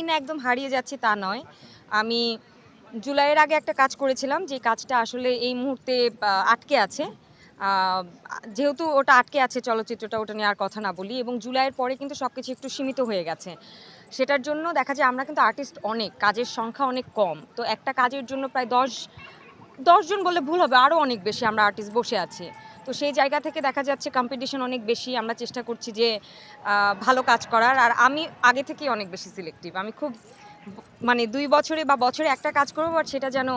নেই না একদম হারিয়ে যাচ্ছি তা নয়। আমি জুলাইয়ের আগে একটা কাজ করেছিলাম, যে কাজটা আসলে এই মুহূর্তে আটকে আছে। যেহেতু ওটা আটকে আছে চলচ্চিত্রটা, ওটা নিয়ে আর কথা না বলি এবং জুলাইয়ের পরে কিন্তু সব কিছু একটু সীমিত হয়ে গেছে। সেটার জন্য দেখা যায় আমরা কিন্তু আর্টিস্ট অনেক, কাজের সংখ্যা অনেক কম। তো একটা কাজের জন্য প্রায় দশ দশজন বললে ভুল হবে আরও অনেক বেশি আমরা আর্টিস্ট বসে আছি। তো সেই জায়গা থেকে দেখা যাচ্ছে কম্পিটিশন অনেক বেশি। আমরা চেষ্টা করছি যে ভালো কাজ করার। আর আমি আগে থেকেই অনেক বেশি সিলেক্টিভ আমি খুব মানে দুই বছরে বা বছরে একটা কাজ করব বাট সেটা যেন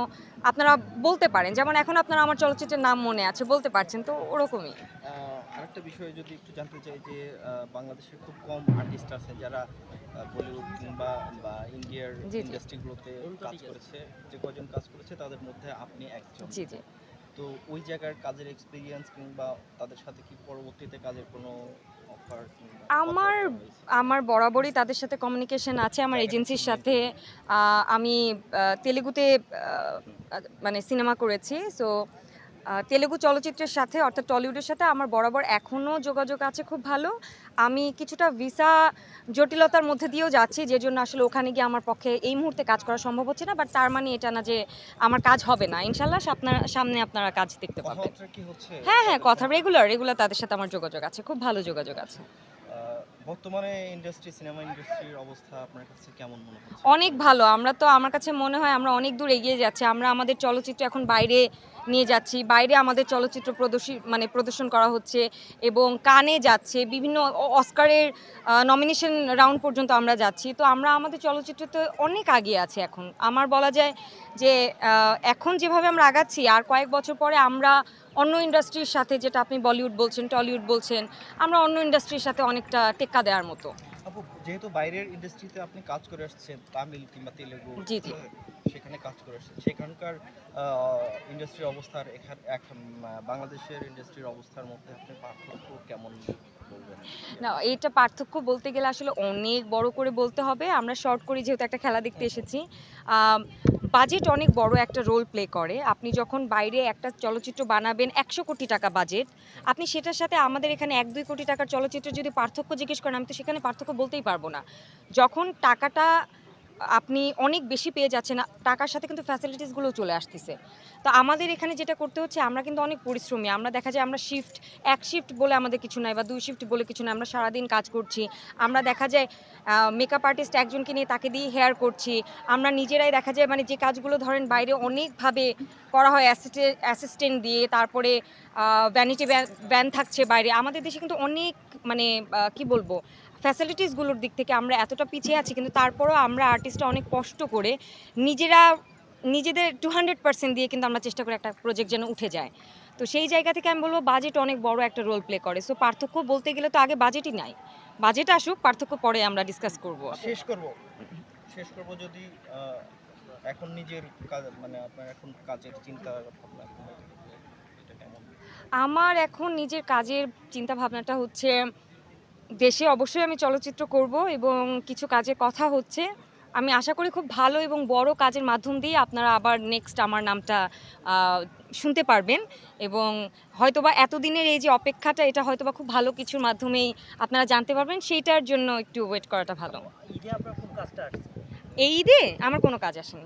আপনারা বলতে পারেন। যেমন এখন আপনারা আমার চলচ্চিত্রের নাম মনে আছে বলতে পারছেন। তো ওরকমই। আরেকটা বিষয় যদি একটু জানতে চাই যে বাংলাদেশে খুব কম আর্টিস্ট আছে যারা বলিউড কিংবা বা ইন্ডিয়ার। ইন্ডাস্ট্রিগুলোতে কাজ করেছে। যে কজন কাজ করেছে তাদের মধ্যে আপনি একজন। জি জি। তো ওই জায়গার কাজের এক্সপিরিয়েন্স কিংবা তাদের সাথে কি পরবর্তীতে কাজের কোনো আমার আমার বরাবরই তাদের সাথে কমিউনিকেশন আছে আমার এজেন্সির সাথে। আহ, আমি তেলেগুতে মানে সিনেমা করেছি। সো তেলেগু চলচ্চিত্রের সাথে অর্থাৎ টলিউডের সাথে আমার বরাবর এখনও যোগাযোগ আছে খুব ভালো। আমি কিছুটা ভিসা জটিলতার মধ্যে দিয়েও যাচ্ছি যে জন্য আসলে ওখানে গিয়ে আমার পক্ষে এই মুহূর্তে কাজ করা সম্ভব হচ্ছে না বাট তার মানে এটা না যে আমার কাজ হবে না। ইনশাল্লাহ আপনার সামনে আপনারা কাজ দেখতে পাবেন। হ্যাঁ হ্যাঁ কথা রেগুলার রেগুলার তাদের সাথে আমার যোগাযোগ আছে খুব ভালো যোগাযোগ আছে। বর্তমানে ইন্ডাস্ট্রি সিনেমা ইন্ডাস্ট্রির অবস্থা আপনার কাছে কেমন মনে হচ্ছে? অনেক ভালো আমরা তো আমার কাছে মনে হয় আমরা অনেক দূর এগিয়ে যাচ্ছি আমরা আমাদের চলচ্চিত্র এখন বাইরে নিয়ে যাচ্ছি। বাইরে আমাদের চলচ্চিত্র প্রদর্শী মানে প্রদর্শন করা হচ্ছে এবং কানে যাচ্ছে। বিভিন্ন অস্কারের নমিনেশন রাউন্ড পর্যন্ত আমরা যাচ্ছি। তো আমরা আমাদের চলচ্চিত্রতে অনেক আগিয়ে আছে এখন। আমার বলা যায় যে এখন যেভাবে আমরা আগাচ্ছি, আর কয়েক বছর পরে আমরা অন্য ইন্ডাস্ট্রির সাথে, যেটা আপনি বলিউড বলছেন, টলিউড বলছেন, আমরা অন্য ইন্ডাস্ট্রির সাথে অনেকটা টেক্কা দেওয়ার মতো। যেহেতু বাইরের ইন্ডাস্ট্রিতে আপনি কাজ করে আসছেন তামিল কিংবা তেলেগু জি, জি। সেখানে কাজ করে আসছেন সেখানকার ইন্ডাস্ট্রির অবস্থার এখান এখন বাংলাদেশের ইন্ডাস্ট্রির অবস্থার মধ্যে আপনি পার্থক্য কেমন বলবেন? না এটা পার্থক্য বলতে গেলে আসলে অনেক বড় করে বলতে হবে। আমরা শর্ট করি যেহেতু একটা খেলা দেখতে এসেছি বাজেট অনেক বড় একটা রোল প্লে করে। আপনি যখন বাইরে একটা চলচ্চিত্র বানাবেন একশো কোটি টাকা বাজেট আপনি সেটার সাথে আমাদের এখানে এক দুই কোটি টাকার চলচ্চিত্র যদি পার্থক্য জিজ্ঞেস করেন আমি তো সেখানে পার্থক্য বলতেই পারব না। যখন টাকাটা আপনি অনেক বেশি পেয়ে যাচ্ছেন, টাকার সাথে কিন্তু ফ্যাসিলিটিসগুলো চলে আসতেছে। তো আমাদের এখানে যেটা করতে হচ্ছে, আমরা কিন্তু অনেক পরিশ্রমী। আমরা দেখা যায় আমরা শিফট এক শিফট বলে আমাদের কিছু নাই বা দুই শিফট বলে কিছু নাই, আমরা সারাদিন কাজ করছি। আমরা দেখা যায় মেকআপ আর্টিস্ট একজনকে নিয়ে তাকে দিয়ে হেয়ার করছি। আমরা নিজেরাই দেখা যায় মানে যে কাজগুলো ধরেন বাইরে অনেকভাবে করা হয় অ্যাসিস্ট্যান্ট দিয়ে, তারপরে ভ্যানিটি ভ্যান থাকছে বাইরে। আমাদের দেশে কিন্তু অনেক মানে কি বলব ফ্যাসিলিটিসগুলোর দিক থেকে আমরা এতটা পিছিয়ে আছি কিন্তু তারপরও আমরা আর্টিস্টরা অনেক কষ্ট করে নিজেরা নিজেদের টু হান্ড্রেড পার্সেন্ট দিয়ে কিন্তু আমরা চেষ্টা করি একটা প্রজেক্ট যেন উঠে যায়। তো সেই জায়গা থেকে আমি বলব বাজেট অনেক বড় একটা রোল প্লে করে। সো পার্থক্য বলতে গেলে তো আগে বাজেটই নাই। বাজেট আসুক পার্থক্য পরে আমরা ডিসকাস করব। শেষ করব? শেষ করব যদি এখন নিজের কাজ মানে আপনার এখন কাজের চিন্তা ভাবনা এটা কেমন? আমার এখন নিজের কাজের চিন্তা ভাবনাটা হচ্ছে দেশে অবশ্যই আমি চলচ্চিত্র করব এবং কিছু কাজে কথা হচ্ছে। আমি আশা করি খুব ভালো এবং বড় কাজের মাধ্যম দিয়ে আপনারা আবার নেক্সট আমার নামটা শুনতে পারবেন এবং হয়তোবা এতদিনের এই যে অপেক্ষাটা এটা হয়তোবা খুব ভালো কিছুর মাধ্যমেই আপনারা জানতে পারবেন সেইটার জন্য একটু ওয়েট করাটা ভালো। এই ঈদে আমার কোনো কাজ আসেনি।